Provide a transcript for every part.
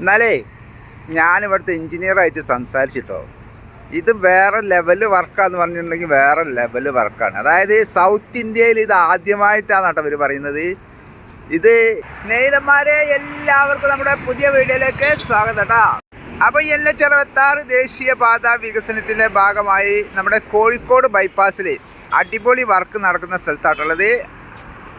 എന്നാലേ ഞാനിവിടുത്തെ എഞ്ചിനീയറായിട്ട് സംസാരിച്ചിട്ടോ. ഇത് വേറെ ലെവൽ വർക്കാന്ന് പറഞ്ഞിട്ടുണ്ടെങ്കിൽ വേറെ ലെവൽ വർക്കാണ് അതായത് സൗത്ത് ഇന്ത്യയിൽ ഇത് ആദ്യമായിട്ടാണ് കേട്ടോ ഇവർ പറയുന്നത്. ഇത് സ്നേഹിതന്മാരെ എല്ലാവർക്കും നമ്മുടെ പുതിയ വീഡിയോയിലേക്ക് സ്വാഗതം കേട്ടോ അപ്പോൾ എൻ എച്ച് അറുപത്താറ് ദേശീയപാത വികസനത്തിന്റെ ഭാഗമായി നമ്മുടെ കോഴിക്കോട് ബൈപ്പാസിൽ അടിപൊളി വർക്ക് നടക്കുന്ന സ്ഥലത്താട്ടുള്ളത്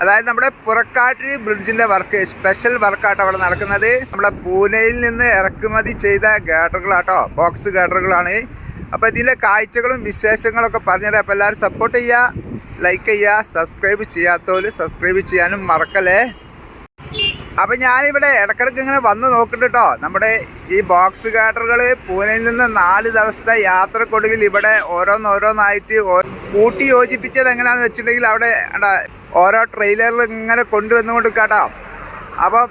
അതായത് നമ്മുടെ പുറക്കാട്ടിരി ബ്രിഡ്ജിന്റെ വർക്ക് സ്പെഷ്യൽ വർക്കാട്ടോ അവിടെ നടക്കുന്നത്. നമ്മുടെ പൂനെയിൽ നിന്ന് ഇറക്കുമതി ചെയ്ത ഗാഡറുകളാട്ടോ ബോക്സ് ഗാഡറുകളാണ്. അപ്പോൾ ഇതിന്റെ കാഴ്ചകളും വിശേഷങ്ങളൊക്കെ പറഞ്ഞുതരാം അപ്പോൾ എല്ലാവരും സപ്പോർട്ട് ചെയ്യുക ലൈക്ക് ചെയ്യുക സബ്സ്ക്രൈബ് ചെയ്യാത്തവർ സബ്സ്ക്രൈബ് ചെയ്യാനും മറക്കല്ലേ? അപ്പം ഞാനിവിടെ ഇടക്കിടക്ക് ഇങ്ങനെ വന്ന് നോക്കുന്നുണ്ട് നമ്മുടെ ഈ ബോക്സ് ഗാഡറുകൾ പൂനെയിൽ നിന്ന് നാല് ദിവസത്തെ യാത്രക്കൊടുവിൽ ഇവിടെ ഓരോന്നോരോന്നായിട്ട് കൂട്ടി യോജിപ്പിച്ചത് എങ്ങനെയാണെന്ന് വെച്ചിട്ടുണ്ടെങ്കിൽ അവിടെ ഓരോ ട്രെയിലറിൽ ഇങ്ങനെ കൊണ്ടുവന്നുകൊണ്ട് കേട്ടോ. അപ്പം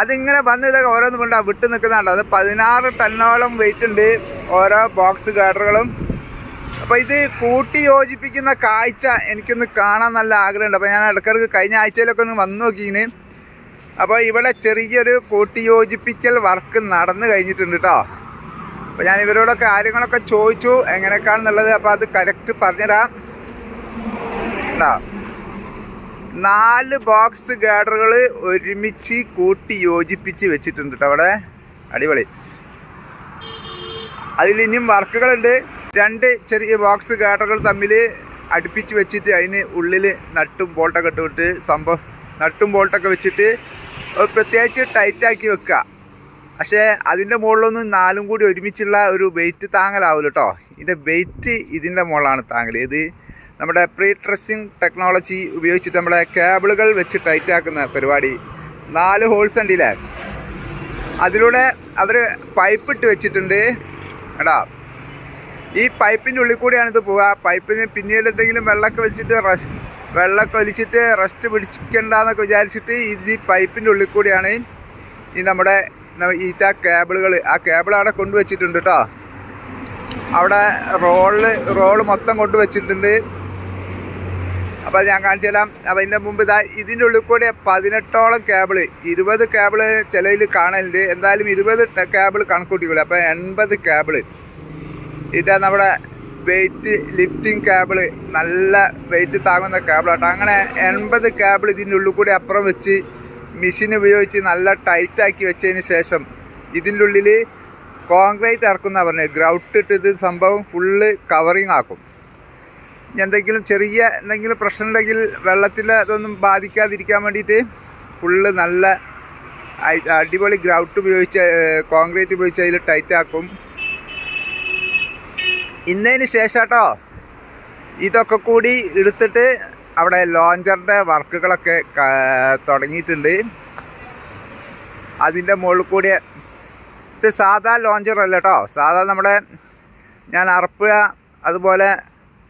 അതിങ്ങനെ വന്ന് ഇതൊക്കെ ഓരോന്ന് കൊണ്ട് വിട്ട് നിൽക്കുന്നുണ്ട് അത് പതിനാറ് ടണ്ണോളം വെയിറ്റ് ഉണ്ട് ഓരോ ബോക്സ് ഗാഡറുകളും അപ്പോൾ ഇത് കൂട്ടി യോജിപ്പിക്കുന്ന കാഴ്ച എനിക്കൊന്ന് കാണാൻ നല്ല ആഗ്രഹമുണ്ട്. അപ്പോൾ ഞാൻ ഇടയ്ക്കിടയ്ക്ക് കഴിഞ്ഞ ആഴ്ചയിലൊക്കെ ഒന്ന് വന്നു നോക്കിയിന്. അപ്പോൾ ഇവിടെ ചെറിയൊരു കൂട്ടി യോജിപ്പിക്കൽ വർക്ക് നടന്നു കഴിഞ്ഞിട്ടുണ്ട് കേട്ടോ അപ്പോൾ ഞാൻ ഇവരോട് കാര്യങ്ങളൊക്കെ ചോദിച്ചു എങ്ങനെയൊക്കെയാണെന്നുള്ളത് അപ്പോൾ അത് കറക്റ്റ് പറഞ്ഞുതരാം. കേട്ടോ നാല് ബോക്സ് ഗാഡറുകൾ ഒരുമിച്ച് കൂട്ടി യോജിപ്പിച്ച് വെച്ചിട്ടുണ്ട് കേട്ടോ അവിടെ. അടിപൊളി. അതിൽ ഇനിയും വർക്കുകളുണ്ട്. രണ്ട് ചെറിയ ബോക്സ് ഗാഡറുകൾ തമ്മിൽ അടുപ്പിച്ച് വെച്ചിട്ട് അതിന് ഉള്ളിൽ നട്ടും ബോൾട്ടൊക്കെ ഇട്ടിട്ട് സംഭവം നട്ടും ബോൾട്ടൊക്കെ വെച്ചിട്ട് പ്രത്യേകിച്ച് ടൈറ്റാക്കി വെക്കുക. പക്ഷേ അതിന്റെ മുകളിലൊന്നും നാലും കൂടി ഒരുമിച്ചുള്ള ഒരു വെയിറ്റ് താങ്ങലാവില്ല കേട്ടോ ഇതിന്റെ വെയിറ്റ് ഇതിന്റെ മുകളിലാണ് താങ്ങൽ ഇത് നമ്മുടെ പ്രീ ട്രസ്സിങ് ടെക്നോളജി ഉപയോഗിച്ചിട്ട് നമ്മുടെ കേബിളുകൾ വെച്ച് ടൈറ്റാക്കുന്ന പരിപാടി. നാല് ഹോൾസ് ഉണ്ടല്ലേ അതിലൂടെ അവർ പൈപ്പ് ഇട്ട് വെച്ചിട്ടുണ്ട്. എടാ ഈ പൈപ്പിന്റെ ഉള്ളിൽ കൂടിയാണ് ഇത് പോവുക. പൈപ്പിന് പിന്നീട് എന്തെങ്കിലും വെള്ളമൊക്കെ വലിച്ചിട്ട് റസ് വെള്ളമൊക്കെ വലിച്ചിട്ട് റെസ്റ്റ് പിടിക്കണ്ടെന്നൊക്കെ വിചാരിച്ചിട്ട് ഇത് ഈ പൈപ്പിന്റെ ഉള്ളിൽ കൂടിയാണ് ഈ നമ്മുടെ ഈറ്റ കേബിളുകൾ ആ കേബിൾ അവിടെ കൊണ്ടുവച്ചിട്ടുണ്ട് കേട്ടോ അവിടെ റോളിൽ റോൾ മൊത്തം കൊണ്ടുവച്ചിട്ടുണ്ട് അപ്പോൾ ഞാൻ കാണിച്ചു തരാം. അപ്പോൾ ഇതിന്റെ മുമ്പ് ഇതാ ഇതിന്റെ ഉള്ളിൽ കൂടെ പതിനെട്ടോളം കേബിൾ ഇരുപത് കേബിൾ ചിലയിൽ കാണലുണ്ട്. എന്തായാലും ഇരുപത് കേബിൾ കണക്കൂട്ടിക്കൂല അപ്പോൾ എൺപത് കേബിൾ ഇതാ നമ്മുടെ വെയിറ്റ് ലിഫ്റ്റിംഗ് കേബിൾ നല്ല വെയിറ്റ് താങ്ങുന്ന കേബിളാട്ടോ അങ്ങനെ എൺപത് കേബിൾ ഇതിന്റെ ഉള്ളിൽ കൂടി അപ്പുറം വെച്ച് മെഷീൻ ഉപയോഗിച്ച് നല്ല ടൈറ്റാക്കി വെച്ചതിന് ശേഷം ഇതിന്റെ ഉള്ളിൽ കോൺക്രീറ്റ് ഇറക്കുന്ന പറഞ്ഞത് ഗ്രൗട്ട് ഇട്ട് ഇത് സംഭവം ഫുള്ള് കവറിങ് ആക്കും. എന്തെങ്കിലും ചെറിയ എന്തെങ്കിലും പ്രശ്നം ഉണ്ടെങ്കിൽ വെള്ളത്തിന്റെ ഇതൊന്നും ബാധിക്കാതിരിക്കാൻ വേണ്ടിയിട്ട് ഫുള്ള് നല്ല അടിപൊളി ഗ്രൗട്ട് ഉപയോഗിച്ച് കോൺക്രീറ്റ് ഉപയോഗിച്ച് അതിൽ ടൈറ്റ് ആക്കും. ഇന്നതിന് ശേഷം കേട്ടോ ഇതൊക്കെ കൂടി എടുത്തിട്ട് അവിടെ ലോഞ്ചറിന്റെ വർക്കുകളൊക്കെ തുടങ്ങിയിട്ടുണ്ട്. അതിന്റെ മുകളിൽ കൂടി ഇത് സാധാ ലോഞ്ചറല്ല കേട്ടോ. സാധാ നമ്മുടെ ഞാൻ അറപ്പുക അതുപോലെ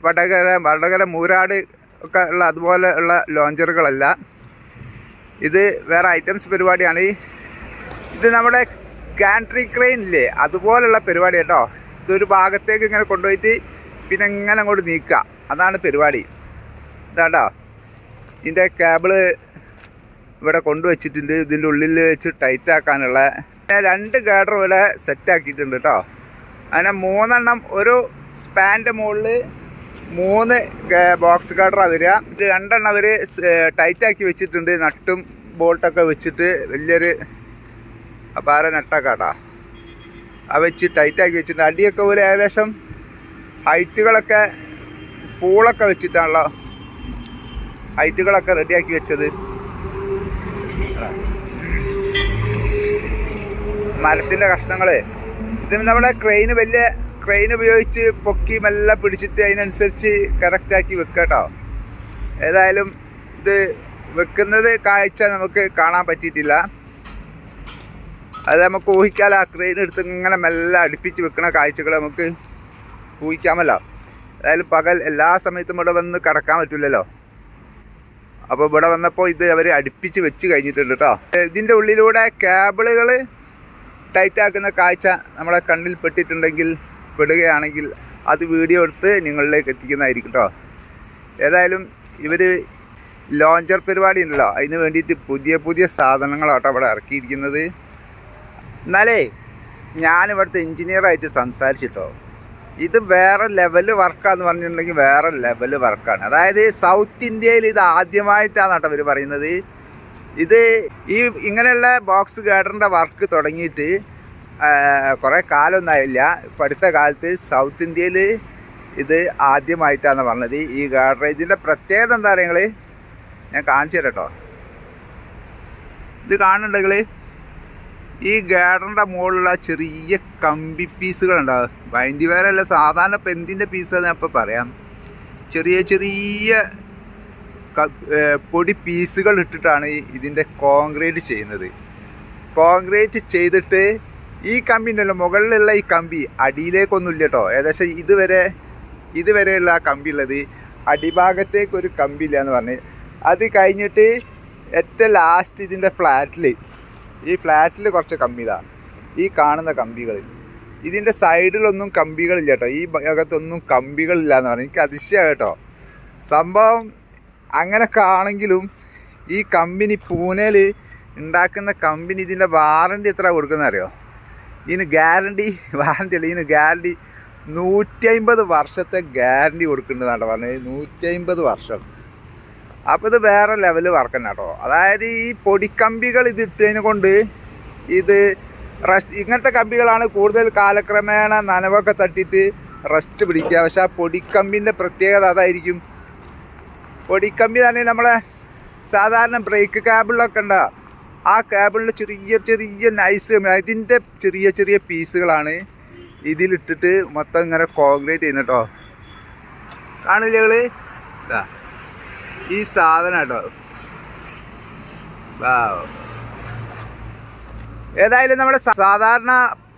വടകര വടകര മൂരാട് ഒക്കെ ഉള്ള അതുപോലെ ഉള്ള ലോഞ്ചറുകളല്ല. ഇത് വേറെ ഐറ്റംസ് പരിപാടിയാണ്. ഇത് നമ്മുടെ കാൻട്രി ക്രെയിൻ ഇല്ലേ? അതുപോലുള്ള പരിപാടി കേട്ടോ. ഇതൊരു ഭാഗത്തേക്ക് ഇങ്ങനെ കൊണ്ടുപോയിട്ട് പിന്നെ ഇങ്ങനെ അങ്ങോട്ട് നീക്കുക. അതാണ് പരിപാടി. ഇതാട്ടോ. ഇതിന്റെ കേബിൾ ഇവിടെ കൊണ്ടുവച്ചിട്ടുണ്ട്. ഇതിന്റെ ഉള്ളിൽ വെച്ച് ടൈറ്റ് ആക്കാനുള്ള. രണ്ട് ഗാഡർ ഇവിടെ സെറ്റ് ആക്കിയിട്ടുണ്ട് കേട്ടോ. അങ്ങനെ മൂന്നെണ്ണം ഒരു സ്പാന്റെ മുകളിൽ മൂന്ന് ബോക്സ് കട്ടറാണ് വരിക. ഇത് രണ്ടെണ്ണം അവർ ടൈറ്റ് ആക്കി വെച്ചിട്ടുണ്ട്. നട്ടും ബോൾട്ടൊക്കെ വെച്ചിട്ട് വലിയൊരു അപാര നട്ടൊക്കെ ആ വെച്ച് ടൈറ്റാക്കി വെച്ചിട്ടുണ്ട്. അടിയൊക്കെ ഒരു ഏകദേശം ഹൈറ്റുകളൊക്കെ പൂളൊക്കെ വെച്ചിട്ടാണല്ലോ ഹൈറ്റുകളൊക്കെ റെഡിയാക്കി വെച്ചത്. മരത്തിന്റെ കഷ്ണങ്ങൾ ഇത് നമ്മുടെ ക്രെയിന് വലിയ ക്രെയിൻ ഉപയോഗിച്ച് പൊക്കി മെല്ലെ പിടിച്ചിട്ട് അതിനനുസരിച്ച് കറക്റ്റാക്കി വെക്കുക കേട്ടോ. ഏതായാലും ഇത് വെക്കുന്നത് കാഴ്ച നമുക്ക് കാണാൻ പറ്റിയിട്ടില്ല. അത് നമുക്ക് ഊഹിക്കാമല്ലോ ആ ക്രെയിൻ എടുത്ത് ഇങ്ങനെ മെല്ലെ അടുപ്പിച്ച് വെക്കുന്ന കാഴ്ചകൾ നമുക്ക് ഊഹിക്കാമല്ലോ. ഏതായാലും പകൽ എല്ലാ സമയത്തും ഇവിടെ വന്ന് കിടക്കാൻ പറ്റില്ലല്ലോ അപ്പോൾ ഇവിടെ വന്നപ്പോൾ ഇത് അവർ അടുപ്പിച്ച് വെച്ച് കഴിഞ്ഞിട്ടുണ്ട് കേട്ടോ. ഇതിന്റെ ഉള്ളിലൂടെ കേബിളുകൾ ടൈറ്റാക്കുന്ന കാഴ്ച നമ്മളെ കണ്ണിൽ പെട്ടിട്ടുണ്ടെങ്കിൽ പെടുകയാണെങ്കിൽ അത് വീഡിയോ എടുത്ത് നിങ്ങളിലേക്ക് എത്തിക്കുന്നതായിരിക്കും കേട്ടോ ഏതായാലും ഇവർ ലോഞ്ചർ പരിപാടി ഉണ്ടല്ലോ അതിന് വേണ്ടിയിട്ട് പുതിയ പുതിയ സാധനങ്ങളാട്ടോ അവിടെ ഇറക്കിയിരിക്കുന്നത്. എന്നാലേ ഞാനിവിടുത്തെ എഞ്ചിനീയറായിട്ട് സംസാരിച്ചിട്ടോ ഇത് വേറെ ലെവൽ വർക്കാന്ന് പറഞ്ഞിട്ടുണ്ടെങ്കിൽ വേറെ ലെവൽ വർക്കാണ് അതായത് സൗത്ത് ഇന്ത്യയിൽ ഇത് ആദ്യമായിട്ടാണ് കേട്ടോ അവർ പറയുന്നത്. ഇത് ഈ ഇങ്ങനെയുള്ള ബോക്സ് ഗാർഡറിന്റെ വർക്ക് തുടങ്ങിയിട്ട് കുറേ കാലമൊന്നും ആയില്ല ഇപ്പം അടുത്ത കാലത്ത് സൗത്ത് ഇന്ത്യയിൽ ഇത് ആദ്യമായിട്ടാണ് പറഞ്ഞത്. ഈ ഗാർഡർ ഇതിന്റെ പ്രത്യേകത എന്താ പറയുക ഞാൻ കാണിച്ചു തരാം കേട്ടോ. ഇത് കാണുന്നുണ്ടെങ്കിൽ ഈ ഗാർഡറിന്റെ മുകളിലുള്ള ചെറിയ കമ്പി പീസുകളുണ്ടാവും ബൈൻഡി വേറല്ല സാധാരണ പെന്തിന്റെ പീസ് ഞാൻ ഇപ്പോൾ പറയാം. ചെറിയ ചെറിയ പൊടി പീസുകൾ ഇട്ടിട്ടാണ് ഇതിന്റെ കോൺക്രീറ്റ് ചെയ്യുന്നത്. കോൺക്രീറ്റ് ചെയ്തിട്ട് ഈ കമ്പി ഉണ്ടല്ലോ മുകളിലുള്ള ഈ കമ്പി അടിയിലേക്കൊന്നുമില്ല കേട്ടോ ഏകദേശം ഇതുവരെ ഇതുവരെയുള്ള ആ കമ്പി ഉള്ളത് അടിഭാഗത്തേക്ക് ഒരു കമ്പി ഇല്ല എന്ന് പറഞ്ഞ്. അത് കഴിഞ്ഞിട്ട് ഏറ്റവും ലാസ്റ്റ് ഇതിന്റെ ഫ്ലാറ്റിൽ ഈ ഫ്ലാറ്റിൽ കുറച്ച് കമ്പിതാണ് ഈ കാണുന്ന കമ്പികൾ ഇതിന്റെ സൈഡിലൊന്നും കമ്പികളില്ല കേട്ടോ. ഈ ഭാഗത്തൊന്നും കമ്പികളില്ല എന്ന് പറഞ്ഞു. എനിക്ക് അതിശയമാണ് കേട്ടോ. സംഭവം അങ്ങനെയൊക്കെ ആണെങ്കിലും ഈ കമ്പനി പൂനെയിൽ ഉണ്ടാക്കുന്ന കമ്പനി ഇതിന്റെ വാറണ്ടി എത്ര കൊടുക്കുന്ന അറിയോ ഇതിന് ഗ്യാരണ്ടി വാറണ്ടി അല്ല ഇതിന് ഗ്യാരണ്ടി നൂറ്റി അമ്പത് വർഷത്തെ ഗ്യാരണ്ടി കൊടുക്കുന്നതാണ് പറഞ്ഞത്. നൂറ്റി അമ്പത് വർഷം. അപ്പോൾ ഇത് വേറെ ലെവൽ വർക്കന്നെ കേട്ടോ അതായത് ഈ പൊടിക്കമ്പികൾ ഇത് ഇട്ടതിനെ കൊണ്ട് ഇത് റസ്റ്റ് ഇങ്ങനത്തെ കമ്പികളാണ് കൂടുതൽ കാലക്രമേണ നനവൊക്കെ തട്ടിയിട്ട് റസ്റ്റ് പിടിക്കുക. പക്ഷെ ആ പൊടിക്കമ്പിന്റെ പ്രത്യേകത അതായിരിക്കും. പൊടിക്കമ്പി തന്നെ നമ്മളെ സാധാരണ ബ്രേക്ക് കാബിളിലൊക്കെ ഉണ്ടാ. ആ കേബിളിന്റെ ചെറിയ ചെറിയ നൈസ് ഇതിന്റെ ചെറിയ ചെറിയ പീസുകളാണ് ഇതിലിട്ടിട്ട് മൊത്തം ഇങ്ങനെ കോൺക്രീറ്റ് ചെയ്യുന്നത് കേട്ടോ കാണില്ലേ ഞങ്ങൾ ഈ സാധനം കേട്ടോ. ഏതായാലും നമ്മുടെ സാധാരണ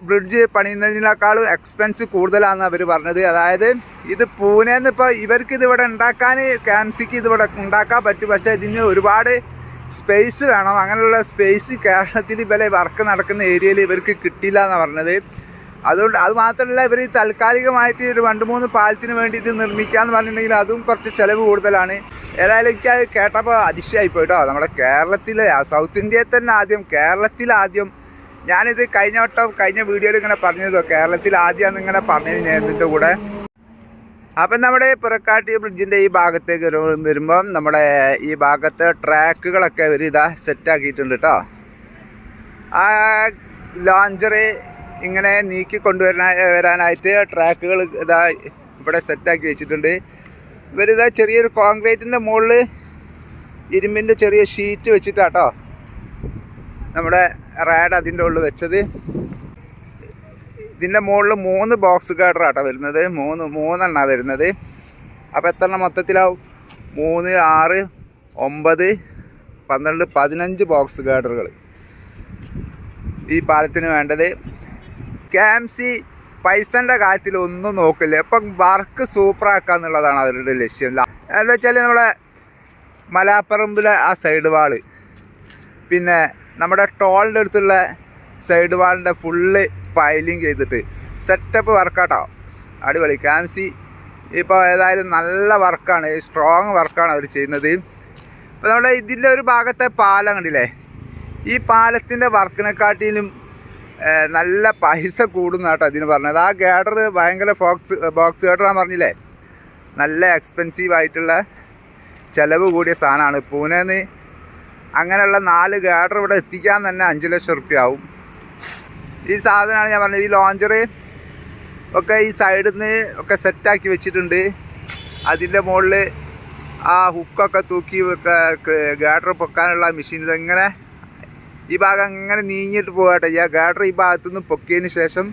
ബ്രിഡ്ജ് പണിയുന്നതിനേക്കാളും എക്സ്പെൻസ് കൂടുതലാണെന്ന് അവർ പറഞ്ഞത്. അതായത് ഇത് പൂനെന്ന് ഇപ്പോൾ ഇവർക്ക് ഇത് ഇവിടെ ഉണ്ടാക്കാൻ ക്യാംസിക്ക് ഇത് ഇവിടെ ഉണ്ടാക്കാൻ പറ്റും. പക്ഷേ ഇതിന് ഒരുപാട് സ്പേസ് വേണം. അങ്ങനെയുള്ള സ്പേസ് കേരളത്തിൽ ഇവരെ വർക്ക് നടക്കുന്ന ഏരിയയിൽ ഇവർക്ക് കിട്ടില്ല എന്നാണ് പറഞ്ഞത്. അതുകൊണ്ട് അത് മാത്രമല്ല ഇവർ താൽക്കാലികമായിട്ട് ഒരു രണ്ട് മൂന്ന് പാലത്തിന് വേണ്ടി ഇത് നിർമ്മിക്കാമെന്ന് പറഞ്ഞിട്ടുണ്ടെങ്കിൽ അതും കുറച്ച് ചിലവ് കൂടുതലാണ്. ഏതായാലും എനിക്ക് അത് കേട്ടപ്പോൾ അതിശയമായി പോയിട്ടോ നമ്മുടെ കേരളത്തിലെ സൗത്ത് ഇന്ത്യയിൽ തന്നെ ആദ്യം കേരളത്തിൽ ആദ്യം ഞാനിത് കഴിഞ്ഞ വട്ടം കഴിഞ്ഞ വീഡിയോയിൽ ഇങ്ങനെ പറഞ്ഞതോ കേരളത്തിൽ ആദ്യം ഇങ്ങനെ പറഞ്ഞതിന് നേരത്തിന്റെ കൂടെ. അപ്പം നമ്മുടെ പുറക്കാട്ടി ബ്രിഡ്ജിന്റെ ഈ ഭാഗത്തേക്ക് വരു- വരുമ്പം നമ്മുടെ ഈ ഭാഗത്ത് ട്രാക്കുകളൊക്കെ ഇവർ ഇതാ സെറ്റാക്കിയിട്ടുണ്ട് കേട്ടോ ആ ലോഞ്ചർ ഇങ്ങനെ നീക്കി കൊണ്ടുവരാൻ വരാനായിട്ട് ട്രാക്കുകൾ ഇതാ ഇവിടെ സെറ്റാക്കി വെച്ചിട്ടുണ്ട്. ഇവരിതാ ചെറിയൊരു കോൺക്രീറ്റിന്റെ മുകളിൽ ഇരുമ്പിന്റെ ചെറിയ ഷീറ്റ് വെച്ചിട്ടാട്ടോ നമ്മുടെ റാഡ് അതിന്റെ ഉള്ളിൽ വെച്ചത്. ഇതിന്റെ മുകളിൽ മൂന്ന് ബോക്സ് ഗാർഡറാട്ടോ വരുന്നത്. മൂന്ന് മൂന്നെണ്ണമാണ് വരുന്നത്. അപ്പോൾ എത്ര എണ്ണം മൊത്തത്തിലാവും? മൂന്ന് ആറ് ഒമ്പത് പന്ത്രണ്ട് പതിനഞ്ച് ബോക്സ് ഗാർഡറുകൾ ഈ പാലത്തിന് വേണ്ടത്. ക്യാംസി പൈസന്റെ കാര്യത്തിൽ ഒന്നും നോക്കില്ല. ഇപ്പം വർക്ക് സൂപ്പറാക്കുക എന്നുള്ളതാണ് അവരുടെ ലക്ഷ്യം. എന്താ വെച്ചാൽ നമ്മളെ മലാപ്പറമ്പിലെ ആ സൈഡ് വാൾ പിന്നെ നമ്മുടെ ടോളിന്റെ അടുത്തുള്ള സൈഡ് വാളിന്റെ ഫുള്ള് പൈലിങ് ചെയ്തിട്ട്. സെറ്റപ്പ് വർക്കാട്ടോ അടിപൊളി. ക്യാംസി ഇപ്പോൾ ഏതായാലും നല്ല വർക്കാണ് സ്ട്രോങ് വർക്കാണ് അവർ ചെയ്യുന്നത്. ഇപ്പോൾ നമ്മുടെ ഇതിന്റെ ഒരു ഭാഗത്തെ പാലം കണ്ടില്ലേ? ഈ പാലത്തിന്റെ വർക്കിനെക്കാട്ടിലും നല്ല പൈസ കൂടുന്ന കേട്ടോ ഇതിന് പറഞ്ഞത്. ആ ഗേഡർ ഭയങ്കര ഫോക്സ് ബോക്സ് ഗേഡറാണ് പറഞ്ഞില്ലേ? നല്ല എക്സ്പെൻസീവ് ആയിട്ടുള്ള ചിലവ് കൂടിയ സാധനമാണ്. പൂനെന്ന് അങ്ങനെയുള്ള നാല് ഗാഡർ ഇവിടെ എത്തിക്കാൻ തന്നെ അഞ്ച് ലക്ഷം റുപ്യ ആവും. ഈ സാധനമാണ് ഞാൻ പറഞ്ഞത്. ഈ ലോഞ്ചർ ഒക്കെ ഈ സൈഡിൽ നിന്ന് ഒക്കെ സെറ്റാക്കി വെച്ചിട്ടുണ്ട്. അതിന്റെ മുകളിൽ ആ ഹുക്കൊക്കെ തൂക്കി ഗാഡർ പൊക്കാനുള്ള മെഷീൻ ഇതെങ്ങനെ ഈ ഭാഗം അങ്ങനെ നീങ്ങിയിട്ട് പോകട്ടെ ഈ ഗാഡർ ഈ ഭാഗത്തു നിന്ന് പൊക്കിയതിന് ശേഷം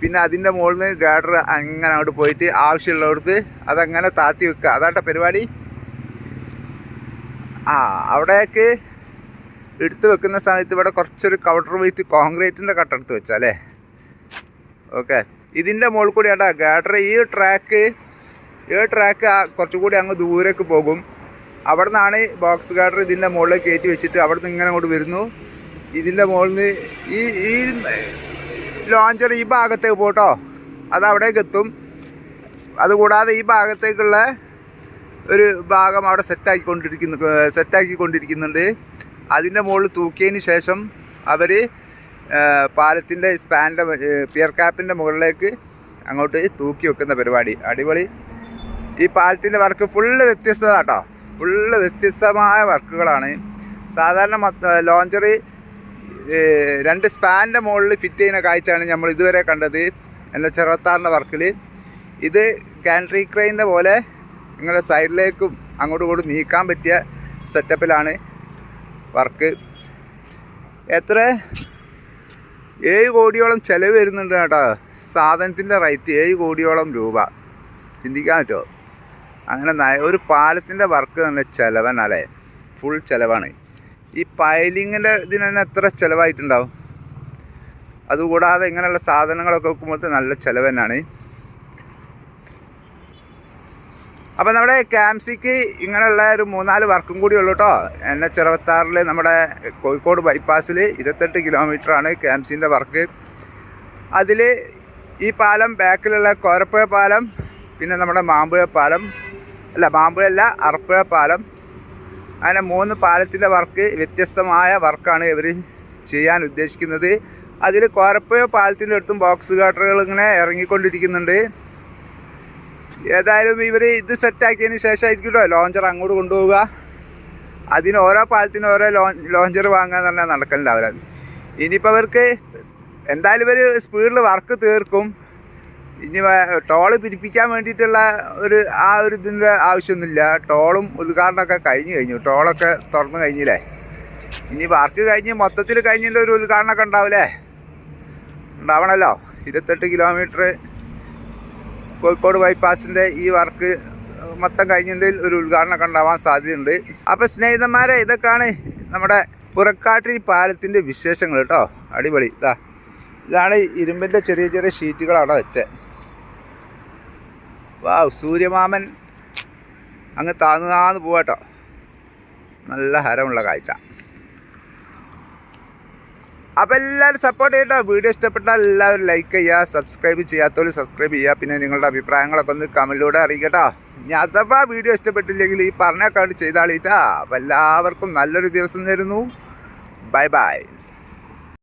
പിന്നെ അതിന്റെ മുകളിൽ നിന്ന് ഗാഡർ അങ്ങനെ അങ്ങോട്ട് പോയിട്ട് ആവശ്യമുള്ളവർക്ക് അതങ്ങനെ താത്തി വെക്കുക. അതാട്ടെ പരിപാടി. ആ അവിടേക്ക് എടുത്ത് വെക്കുന്ന സമയത്ത് ഇവിടെ കുറച്ചൊരു കൗണ്ടർ വെയിറ്റ് കോൺക്രീറ്റിന്റെ കട്ടെടുത്ത് വെച്ചാൽ അല്ലേ? ഓക്കെ ഇതിന്റെ മുകളിൽ കൂടി ആട്ടാ ഗാഡർ ഈ ട്രാക്ക് ഈ ട്രാക്ക് കുറച്ചുകൂടി അങ്ങ് ദൂരേക്ക് പോകും. അവിടെ നിന്നാണ് ബോക്സ് ഗാഡർ ഇതിന്റെ മുകളിൽ കയറ്റി വെച്ചിട്ട് അവിടെ നിന്ന് ഇങ്ങനെ അങ്ങോട്ട് വരുന്നു. ഇതിന്റെ മുകളിൽ നിന്ന് ഈ ഈ ലോഞ്ചർ ഈ ഭാഗത്തേക്ക് പോട്ടോ. അത് അവിടേക്ക് എത്തും. അതുകൂടാതെ ഈ ഭാഗത്തേക്കുള്ള ഒരു ഭാഗം അവിടെ സെറ്റാക്കിക്കൊണ്ടിരിക്കുന്നു സെറ്റാക്കിക്കൊണ്ടിരിക്കുന്നുണ്ട് അതിന്റെ മുകളിൽ തൂക്കിയതിന് ശേഷം അവർ പാലത്തിന്റെ സ്പാന്റെ പിയർ ക്യാപ്പിന്റെ മുകളിലേക്ക് അങ്ങോട്ട് തൂക്കി വെക്കുന്ന പരിപാടി. അടിപൊളി. ഈ പാലത്തിന്റെ വർക്ക് ഫുള്ള് വ്യത്യസ്തത കേട്ടോ ഫുള്ള് വ്യത്യസ്തമായ വർക്കുകളാണ്. സാധാരണ ലോഞ്ചറി രണ്ട് സ്പാന്റെ മുകളിൽ ഫിറ്റ് ചെയ്യുന്ന കാഴ്ചയാണ് നമ്മൾ ഇതുവരെ കണ്ടത്. എന്റെ ചെറുപത്താറിന്റെ വർക്കിൽ. ഇത് കാൻട്രി ക്രെയിന്റെ പോലെ നിങ്ങളുടെ സൈഡിലേക്കും അങ്ങോട്ടും ഇങ്ങോട്ടും നീക്കാൻ പറ്റിയ സെറ്റപ്പിലാണ് വർക്ക്. എത്ര? ഏഴ് കോടിയോളം ചിലവ് വരുന്നുണ്ട് കേട്ടോ. സാധനത്തിന്റെ റേറ്റ് ഏഴ് കോടിയോളം രൂപ. ചിന്തിക്കാൻ പറ്റുമോ? അങ്ങനെ ഒരു പാലത്തിന്റെ വർക്ക് തന്നെ ചിലവനല്ലേ ഫുൾ ചിലവാണ്. ഈ പൈലിങ്ങിന്റെ ഇതിന് തന്നെ എത്ര ചിലവായിട്ടുണ്ടാവും? അതുകൂടാതെ ഇങ്ങനെയുള്ള സാധനങ്ങളൊക്കെ വെക്കുമ്പോഴത്തെ നല്ല ചിലവ് തന്നെയാണ്. അപ്പോൾ നമ്മുടെ ക്യാംസിക്ക് ഇങ്ങനെയുള്ള ഒരു മൂന്നാൽ വർക്കും കൂടി ഉള്ളൂ കേട്ടോ എൻ എച്ച് അറുപത്താറിൽ നമ്മുടെ കോഴിക്കോട് ബൈപ്പാസിൽ ഇരുപത്തെട്ട് കിലോമീറ്ററാണ് ക്യാംസിന്റെ വർക്ക്. അതിൽ ഈ പാലം ബാക്കിലുള്ള കോരപ്പുഴ പാലം പിന്നെ നമ്മുടെ മാമ്പുഴ പാലം അല്ല മാമ്പുഴ അല്ല അറപ്പുഴ പാലം. അങ്ങനെ മൂന്ന് പാലത്തിന്റെ വർക്ക് വ്യത്യസ്തമായ വർക്കാണ് ഇവർ ചെയ്യാൻ ഉദ്ദേശിക്കുന്നത്. അതിൽ കോരപ്പുഴ പാലത്തിന്റെ അടുത്തും ബോക്സ് ഗാട്ടറുകൾ ഇങ്ങനെ ഇറങ്ങിക്കൊണ്ടിരിക്കുന്നുണ്ട്. ഏതായാലും ഇവർ ഇത് സെറ്റാക്കിയതിന് ശേഷമായിരിക്കുമല്ലോ ലോഞ്ചർ അങ്ങോട്ട് കൊണ്ടുപോവുക. അതിന് ഓരോ പാലത്തിന് ഓരോ ലോഞ്ചർ വാങ്ങാൻ നടക്കില്ല നടക്കലുണ്ടാവില്ല. ഇനിയിപ്പോൾ അവർക്ക് എന്തായാലും ഇവർ സ്പീഡിൽ വർക്ക് തീർക്കും. ഇനി ടോൾ പിരിപ്പിക്കാൻ വേണ്ടിയിട്ടുള്ള ഒരു ആ ഒരു ഇതിന്റെ ആവശ്യമൊന്നുമില്ല. ടോളും ഉദ്ഘാടനമൊക്കെ കഴിഞ്ഞു കഴിഞ്ഞു. ടോളൊക്കെ തുറന്നു കഴിഞ്ഞില്ലേ? ഇനി വർക്ക് കഴിഞ്ഞ് മൊത്തത്തിൽ കഴിഞ്ഞിട്ട് ഒരു ഉദ്ഘാടനമൊക്കെ ഉണ്ടാവില്ലേ? ഉണ്ടാവണമല്ലോ ഇരുപത്തെട്ട് കിലോമീറ്റർ കോഴിക്കോട് ബൈപ്പാസിന്റെ ഈ വർക്ക് മൊത്തം കഴിഞ്ഞതിൽ ഒരു ഉദ്ഘാടനമൊക്കെ കണ്ടാവാൻ സാധ്യതയുണ്ട്. അപ്പോൾ സ്നേഹിതന്മാരെ ഇതൊക്കെയാണ് നമ്മുടെ പുറക്കാട്ടിരി പാലത്തിന്റെ വിശേഷങ്ങൾ കേട്ടോ. അടിപൊളി. ഇതാ ഇതാണ് ഇരുമ്പിന്റെ ചെറിയ ചെറിയ ഷീറ്റുകളാണ് വെച്ചത് വാ സൂര്യമാമൻ അങ്ങ് താന്നു താന്ന് പോവാട്ടോ നല്ല ഹരമുള്ള കാഴ്ച. അപ്പോൾ എല്ലാവരും സപ്പോർട്ട് ചെയ്യട്ടോ. വീഡിയോ ഇഷ്ടപ്പെട്ടാൽ എല്ലാവരും ലൈക്ക് ചെയ്യുക സബ്സ്ക്രൈബ് ചെയ്യാത്തവർ സബ്സ്ക്രൈബ് ചെയ്യുക. പിന്നെ നിങ്ങളുടെ അഭിപ്രായങ്ങളൊക്കെ ഒന്ന് കമന്റിലൂടെ അറിയിക്കട്ടോ. ഇനി അഥവാ വീഡിയോ ഇഷ്ടപ്പെട്ടില്ലെങ്കിൽ ഈ പറഞ്ഞ കാർഡ് ചെയ്താളിട്ടാ. അപ്പോൾ എല്ലാവർക്കും നല്ലൊരു ദിവസം തരുന്നു. Bye bye